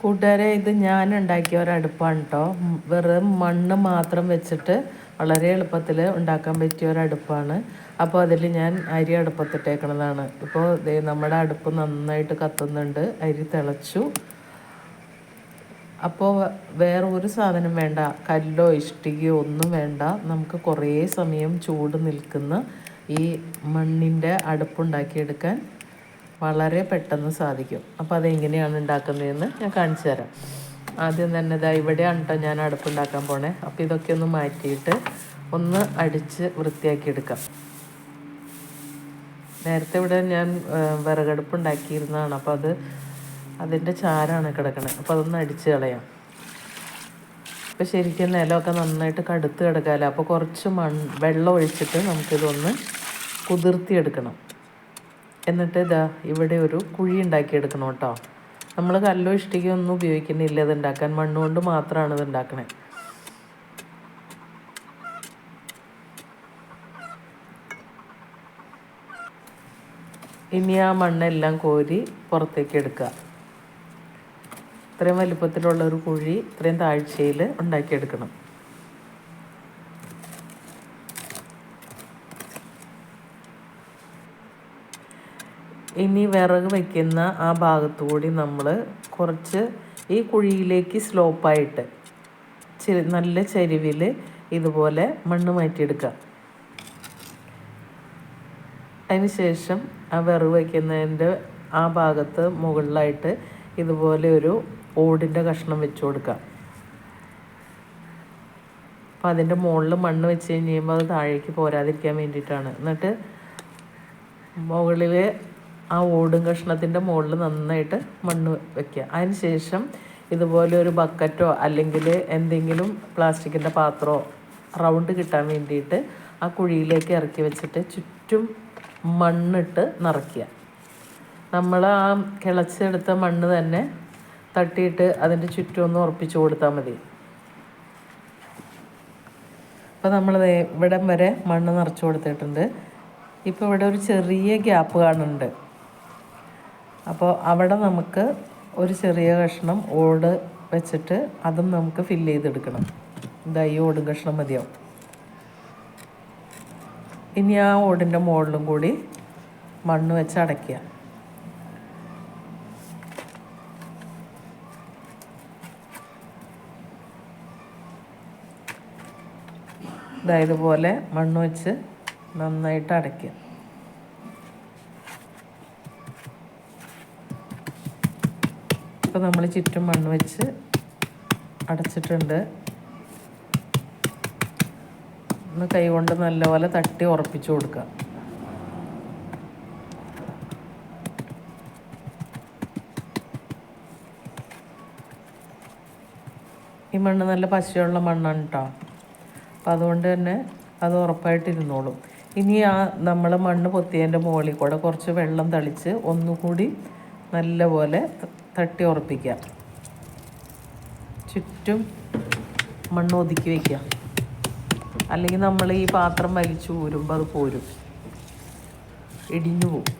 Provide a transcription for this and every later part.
കൂട്ടുകാരെ ഇത് ഞാൻ ഉണ്ടാക്കിയ ഒരു അടുപ്പാണ് കേട്ടോ വെറും മണ്ണ് മാത്രം വെച്ചിട്ട് വളരെ എളുപ്പത്തിൽ ഉണ്ടാക്കാൻ പറ്റിയ ഒരു അടുപ്പാണ് അപ്പോൾ അതിൽ ഞാൻ അരി അടുപ്പത്തിട്ടേക്കണതാണ്. ഇപ്പോൾ നമ്മുടെ അടുപ്പ് നന്നായിട്ട് കത്തുന്നുണ്ട്. അരി തിളച്ചു. അപ്പോൾ വേറെ ഒരു സാധനം വേണ്ട. കല്ലോ ഇഷ്ടികയോ ഒന്നും വേണ്ട. നമുക്ക് കുറേ സമയം ചൂട് നിൽക്കുന്ന ഈ മണ്ണിന്റെ അടുപ്പുണ്ടാക്കിയെടുക്കാൻ വളരെ പെട്ടെന്ന് സാധിക്കും. അപ്പോൾ അതെങ്ങനെയാണ് ഉണ്ടാക്കുന്നതെന്ന് ഞാൻ കാണിച്ചു തരാം. ആദ്യം തന്നെ ഇതാ ഇവിടെയാണ് കേട്ടോ ഞാൻ അടുപ്പുണ്ടാക്കാൻ പോണേ. അപ്പോൾ ഇതൊക്കെ ഒന്ന് മാറ്റിയിട്ട് ഒന്ന് അടിച്ച് വൃത്തിയാക്കി എടുക്കാം. നേരത്തെ ഇവിടെ ഞാൻ വിറകടുപ്പ് ഉണ്ടാക്കിയിരുന്നതാണ് അപ്പോൾ അത് അതിന്റെ ചാരാണ് കിടക്കണത് അപ്പോൾ അതൊന്ന് അടിച്ച് കളയാം. അപ്പോൾ ശരിക്കും നിലമൊക്കെ നന്നായിട്ട് കടുത്ത് കിടക്കാമല്ലോ അപ്പോൾ കുറച്ച് മൺ വെള്ളം ഒഴിച്ചിട്ട് നമുക്കിതൊന്ന് കുതിർത്തിയെടുക്കണം. എന്നിട്ട് ഇതാ ഇവിടെ ഒരു കുഴി ഉണ്ടാക്കിയെടുക്കണം കേട്ടോ. നമ്മൾ കല്ലോ ഇഷ്ടികയോ ഒന്നും ഉപയോഗിക്കുന്നില്ല. ഇത് ഉണ്ടാക്കാൻ മണ്ണുകൊണ്ട് മാത്രമാണ് ഇത് ഉണ്ടാക്കണേ. ഇനി ആ മണ്ണെല്ലാം കോരി പുറത്തേക്ക് എടുക്കുക. ഇത്രയും വലിപ്പത്തിലുള്ള ഒരു കുഴി ഇത്രയും താഴ്ചയിൽ ഉണ്ടാക്കിയെടുക്കണം. ഇനി വിറക് വയ്ക്കുന്ന ആ ഭാഗത്തു കൂടി നമ്മൾ കുറച്ച് ഈ കുഴിയിലേക്ക് സ്ലോപ്പായിട്ട് നല്ല ചരിവിൽ ഇതുപോലെ മണ്ണ് മാറ്റിയെടുക്കുക. അതിന് ശേഷം ആ വിറക് വയ്ക്കുന്നതിന്റെ ആ ഭാഗത്ത് മുകളിലായിട്ട് ഇതുപോലെ ഒരു ഓടിന്റെ കഷ്ണം വെച്ച് കൊടുക്കുക. അപ്പോൾ അതിന്റെ മുകളിൽ മണ്ണ് വെച്ച് കഴിയുമ്പോൾ അത് താഴേക്ക് പോരാതിരിക്കാൻ വേണ്ടിയിട്ടാണ്. എന്നിട്ട് മുകളിൽ ആ ഓടും കഷ്ണത്തിന്റെ മുകളിൽ നന്നായിട്ട് മണ്ണ് വെക്കുക. അതിന് ശേഷം ഇതുപോലെ ഒരു ബക്കറ്റോ അല്ലെങ്കിൽ എന്തെങ്കിലും പ്ലാസ്റ്റിക്കിന്റെ പാത്രമോ റൗണ്ട് കിട്ടാൻ വേണ്ടിയിട്ട് ആ കുഴിയിലേക്ക് ഇറക്കി വെച്ചിട്ട് ചുറ്റും മണ്ണിട്ട് നിറയ്ക്കുക. നമ്മൾ ആ കിളച്ചെടുത്ത മണ്ണ് തന്നെ തട്ടിയിട്ട് അതിന്റെ ചുറ്റും ഒന്ന് ഉറപ്പിച്ചു കൊടുത്താൽ മതി. അപ്പോൾ നമ്മൾ ഇവിടം വരെ മണ്ണ് നിറച്ചു കൊടുത്തിട്ടുണ്ട്. ഇപ്പോൾ ഇവിടെ ഒരു ചെറിയ ഗ്യാപ്പ് കാണുന്നുണ്ട്. അപ്പോൾ അവിടെ നമുക്ക് ഒരു ചെറിയ കഷ്ണം ഓട് വെച്ചിട്ട് അതും നമുക്ക് ഫില്ല് ചെയ്തെടുക്കണം. ഇതാ ഈ ഓടും കഷ്ണം മതിയാവും. ഇനി ആ ഓടിന്റെ മുകളിലും കൂടി മണ്ണ് വെച്ച് അടയ്ക്കുക. ഇതായതുപോലെ മണ്ണ് വെച്ച് നന്നായിട്ട് അടയ്ക്കുക. ഇപ്പോൾ നമ്മൾ ചുറ്റും മണ്ണ് വെച്ച് അടച്ചിട്ടുണ്ട്. ഒന്ന് കൈകൊണ്ട് നല്ലപോലെ തട്ടി ഉറപ്പിച്ചു കൊടുക്കുക ഈ മണ്ണ് നല്ല പശയുള്ള മണ്ണാണ് കേട്ടോ അപ്പം അതുകൊണ്ട് തന്നെ അത് ഉറപ്പായിട്ടിരുന്നോളും ഇനി ആ നമ്മൾ മണ്ണ് പൊത്തിയതിന്റെ മുകളിൽ കൂടെ കുറച്ച് വെള്ളം തളിച്ച് ഒന്നുകൂടി നല്ലപോലെ തട്ടി ഉറപ്പിക്കുക. ചുറ്റും മണ്ണ് ഒതുക്കി വയ്ക്കുക അല്ലെങ്കിൽ നമ്മൾ ഈ പാത്രം വലിച്ചു ഊരുമ്പോൾ അത് പോരും. ഇടിഞ്ഞു പോകും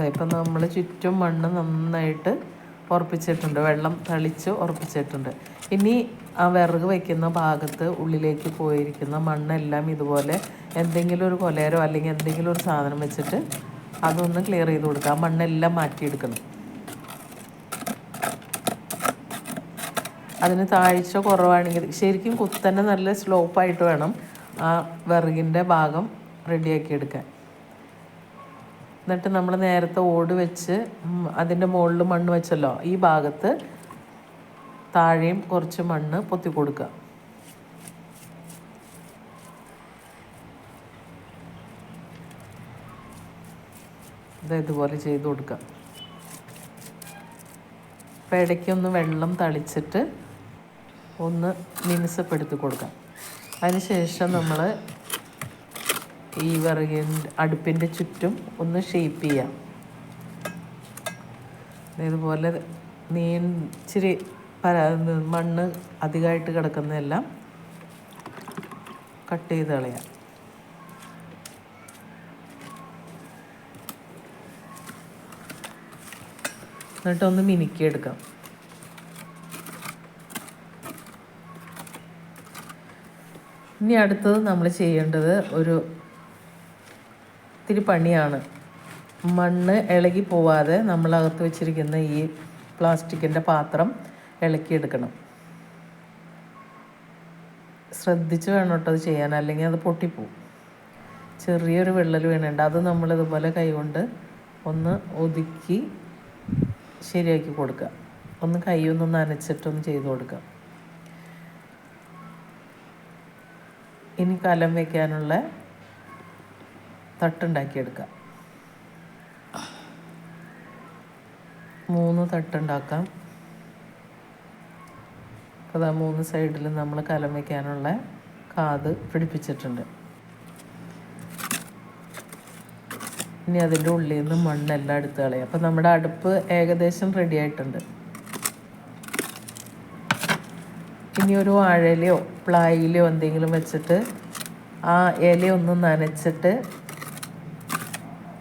ഇപ്പം നമ്മൾ ചുറ്റും മണ്ണ് നന്നായിട്ട് ഉറപ്പിച്ചിട്ടുണ്ട്. വെള്ളം തളിച്ച് ഉറപ്പിച്ചിട്ടുണ്ട്. ഇനി ആ വിറക് വയ്ക്കുന്ന ഭാഗത്ത് ഉള്ളിലേക്ക് പോയിരിക്കുന്ന മണ്ണെല്ലാം ഇതുപോലെ എന്തെങ്കിലും ഒരു കൊലേരോ അല്ലെങ്കിൽ എന്തെങ്കിലും ഒരു സാധനം വെച്ചിട്ട് അതൊന്ന് ക്ലിയർ ചെയ്ത് കൊടുക്കുക ആ മണ്ണെല്ലാം മാറ്റിയെടുക്കണം. അതിന് താഴ്ച കുറവാണെങ്കിൽ ശരിക്കും കുത്തന്നെ നല്ല സ്ലോപ്പായിട്ട് വേണം ആ വിറകിന്റെ ഭാഗം റെഡിയാക്കി എടുക്കാൻ. എന്നിട്ട് നമ്മൾ നേരത്തെ ഓട് വെച്ച് അതിന്റെ മുകളിൽ മണ്ണ് വെച്ചല്ലോ. ഈ ഭാഗത്ത് താഴെയും കുറച്ച് മണ്ണ് പൊത്തി കൊടുക്കുക. ഇത് ചെയ്ത് കൊടുക്കുക. അപ്പം ഇടയ്ക്കൊന്ന് വെള്ളം തളിച്ചിട്ട് ഒന്ന് മിനുസപ്പെടുത്തി കൊടുക്കാം അതിനുശേഷം നമ്മൾ ഈ വിറകി അടുപ്പിന്റെ ചുറ്റും ഒന്ന് ഷേപ്പ് ചെയ്യാം. ഇതുപോലെ നീ ഇച്ചിരി പര മണ്ണ് അധികമായിട്ട് കിടക്കുന്നതെല്ലാം കട്ട് ചെയ്ത് കളയാം. എന്നിട്ടൊന്ന് മിനുക്കിയെടുക്കാം ഇനി അടുത്തത് നമ്മൾ ചെയ്യേണ്ടത് ഒരു ഇത്തിരി പണിയാണ്. മണ്ണ് ഇളകി പോവാതെ നമ്മളകത്ത് വെച്ചിരിക്കുന്ന ഈ പ്ലാസ്റ്റിക്കിന്റെ പാത്രം ഇളക്കിയെടുക്കണം. ശ്രദ്ധിച്ച് വേണം കേട്ടോ അത് ചെയ്യാൻ അല്ലെങ്കിൽ അത് പൊട്ടിപ്പോവും. ചെറിയൊരു വിള്ളൽ വീണുണ്ട്. അത് നമ്മൾ നമ്മളിതുപോലെ കൈകൊണ്ട് ഒന്ന് ഒതുക്കി ശരിയാക്കി കൊടുക്കുക. ഒന്ന് കൈ ഒന്ന് നനച്ചിട്ടൊന്ന് ചെയ്ത് കൊടുക്കുക. ഇനി കലം വയ്ക്കാനുള്ള തട്ടുണ്ടാക്കിയെടുക്കാം. മൂന്ന് തട്ടുണ്ടാക്കാം. അതാ മൂന്ന് സൈഡിലും നമ്മൾ കലം വയ്ക്കാനുള്ള കാത് പിടിപ്പിച്ചിട്ടുണ്ട്. ഇനി അതിന്റെ ഉള്ളിൽ നിന്ന് മണ്ണെല്ലാം എടുത്ത് കളയാം. അപ്പം നമ്മുടെ അടുപ്പ് ഏകദേശം റെഡി ആയിട്ടുണ്ട്. ഇനി ഒരു വാഴയിലയോ പ്ലായിലയോ എന്തെങ്കിലും വെച്ചിട്ട് ആ ഇല ഒന്ന് നനച്ചിട്ട്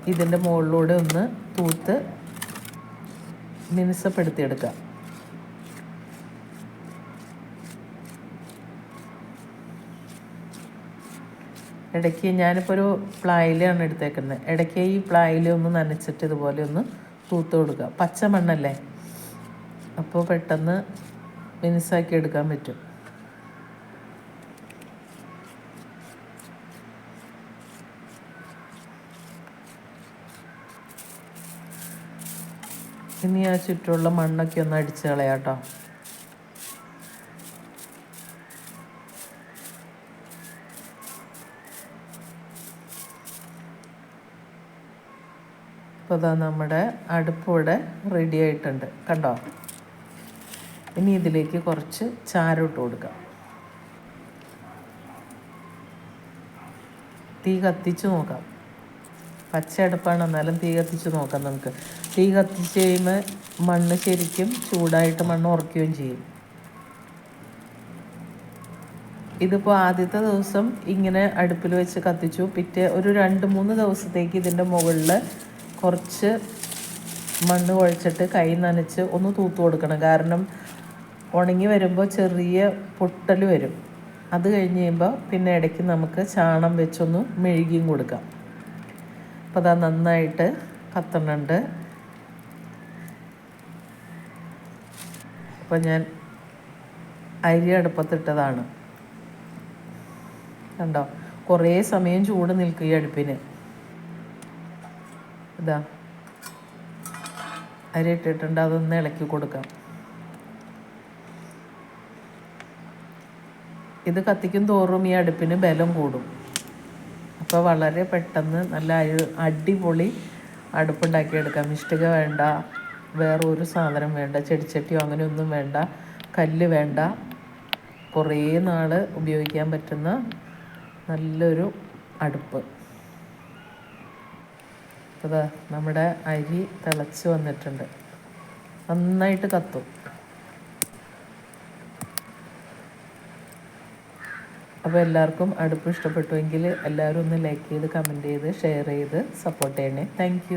ഇതിന്റെ മുകളിലൂടെ ഒന്ന് തൂത്ത് മിനുസപ്പെടുത്തിയെടുക്കാം. ഇടയ്ക്ക് ഞാനിപ്പോൾ ഒരു പ്ലായിലാണ് എടുത്തേക്കുന്നത് ഇടയ്ക്ക് ഈ പ്ലായിൽ ഒന്ന് നനച്ചിട്ട് ഇതുപോലെ ഒന്ന് തൂത്ത് കൊടുക്കുക പച്ച മണ്ണല്ലേ? അപ്പോൾ പെട്ടെന്ന് മിനുസാക്കി എടുക്കാൻ പറ്റും. ഇനി ആ ചുറ്റുമുള്ള മണ്ണൊക്കെ ഒന്ന് അടിച്ച് കളയാട്ടോ. ഇപ്പോൾ ഇതാ നമ്മുടെ അടുപ്പ് ഇവിടെ റെഡി ആയിട്ടുണ്ട്. കണ്ടോ? ഇനി ഇതിലേക്ക് കുറച്ച് ചാരം ഇട്ട് കൊടുക്കാം. തീ കത്തിച്ച് നോക്കാം. പച്ച അടുപ്പാണ് എന്നാലും തീ കത്തിച്ച് നോക്കാം നമുക്ക്. തീ കത്തിച്ച് കഴിയുമ്പോൾ മണ്ണ് ശരിക്കും ചൂടായിട്ട് മണ്ണ് ഉറക്കുകയും ചെയ്യും. ഇതിപ്പോൾ ആദ്യത്തെ ദിവസം ഇങ്ങനെ അടുപ്പിൽ വെച്ച് കത്തിച്ചു. പിറ്റേ ഒരു രണ്ട് മൂന്ന് ദിവസത്തേക്ക് ഇതിന്റെ മുകളിൽ കുറച്ച് മണ്ണ് കുഴച്ചിട്ട് കൈ നനച്ച് ഒന്ന് തൂത്ത് കൊടുക്കണം. കാരണം ഉണങ്ങി വരുമ്പോൾ ചെറിയ പൊട്ടൽ വരും. അത് കഴിഞ്ഞ് കഴിയുമ്പോൾ പിന്നെ ഇടയ്ക്ക് നമുക്ക് ചാണം വെച്ചൊന്ന് മെഴുകിയും കൊടുക്കാം. അപ്പോൾ അതാ നന്നായിട്ട് കത്തണുണ്ട് അപ്പോൾ ഞാൻ അരി അടുപ്പത്തിട്ടതാണ്. കണ്ടോ? കുറേ സമയം ചൂട് നിൽക്കും ഈ അടുപ്പിന്. ഇതാ. അരി ഇട്ടിട്ടുണ്ട് അതൊന്ന് ഇളക്കി കൊടുക്കാം. ഇത് കത്തിക്കും തോറും ഈ അടുപ്പിന് ബലം കൂടും. അപ്പോൾ വളരെ പെട്ടെന്ന് നല്ല അഴു അടിപൊളി അടുപ്പുണ്ടാക്കിയെടുക്കാം ഇഷ്ടിക വേണ്ട വേറെ ഒരു സാധനം വേണ്ട ചെടിച്ചട്ടിയോ അങ്ങനെയൊന്നും വേണ്ട കല്ല് വേണ്ട. കുറേ നാൾ ഉപയോഗിക്കാൻ പറ്റുന്ന നല്ലൊരു അടുപ്പ്. അതാ നമ്മുടെ അരി തിളച്ച് വന്നിട്ടുണ്ട്. നന്നായിട്ട് കത്തും. അപ്പോൾ എല്ലാവർക്കും അടുപ്പ് ഇഷ്ടപ്പെട്ടുവെങ്കിൽ എല്ലാവരും ഒന്ന് ലൈക്ക് ചെയ്ത് കമന്റ് ചെയ്ത് ഷെയർ ചെയ്ത് സപ്പോർട്ട് ചെയ്യണേ. താങ്ക്